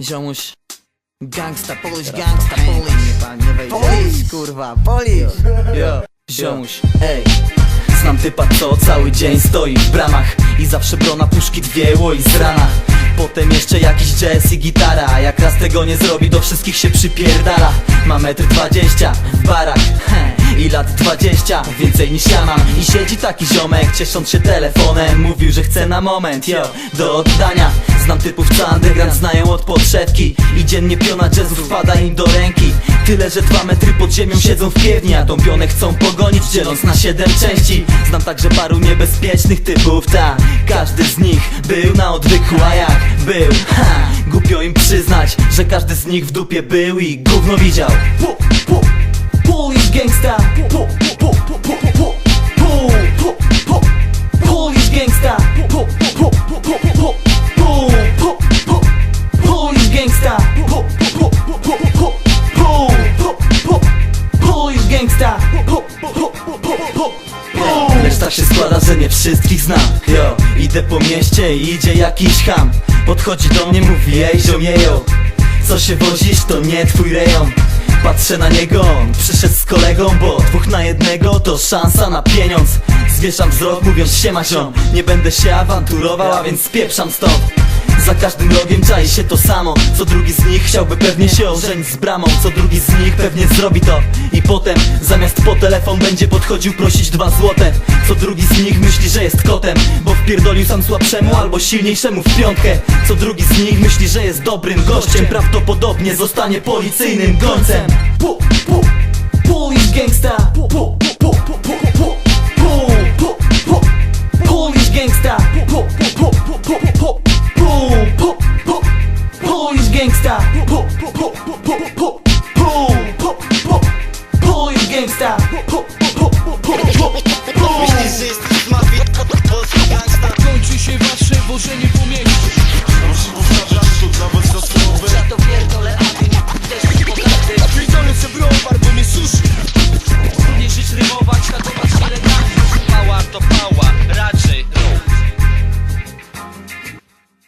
ziomuś Gangsta, polish, gangsta, polish. Polish, kurwa, polish. Yo, ziomuś, ej Znam typa, co cały dzień stoi w bramach I zawsze brona puszki dwie łoi z rana. Potem jeszcze jakiś jazz i gitara jak raz tego nie zrobi, do wszystkich się przypierdala. Ma metr dwadzieścia w barach he, I lat dwadzieścia, więcej niż ja mam. I siedzi taki ziomek, ciesząc się telefonem Mówił, że chce na moment, yo, do oddania Znam typów, co underground znają od podszewki. I dziennie piona jazzów wpada im do ręki. Tyle, że dwa metry pod ziemią siedzą w piewni A tą pionę chcą pogonić, dzieląc na siedem części. Znam także paru niebezpiecznych typów, ta. Każdy z nich był na odwyku, a jak był, ha! Głupio im przyznać, że każdy z nich w dupie był i gówno widział. Pu, pu, gangsta Pu, pu, pu, tak się składa, że nie wszystkich znam Yo, idę po mieście i idzie jakiś ham. Podchodzi do mnie, mówi ej ziomiejo Co się wozisz, to nie twój rejon. Patrzę na niego, on przyszedł z kolegą Bo dwóch na jednego to szansa na pieniądz. Zwieszam wzrok mówiąc siema ziom Nie będę się awanturował, a więc spieprzam stąd za każdym rogiem czai się to samo. Co drugi z nich chciałby pewnie się ożenić z bramą. Co drugi z nich pewnie zrobi to. I potem zamiast po telefon będzie podchodził prosić dwa złote. Co drugi z nich myśli, że jest kotem Bo wpierdolił sam słabszemu albo silniejszemu w piątkę. Co drugi z nich myśli, że jest dobrym gościem. Prawdopodobnie zostanie policyjnym gońcem gangsta Po, po, po, po, po, po, po, po, po Po, po, po, po, po, mafii, gangsta Kończy się wasze wożenie po mieście Musi powtarzać sztuk zawód do słowy Ja to pierdolę, a ty nie też bogaty Pierdolę se browar, mnie suszy Nie żyć rymować, ratować się legalnie Pała to pała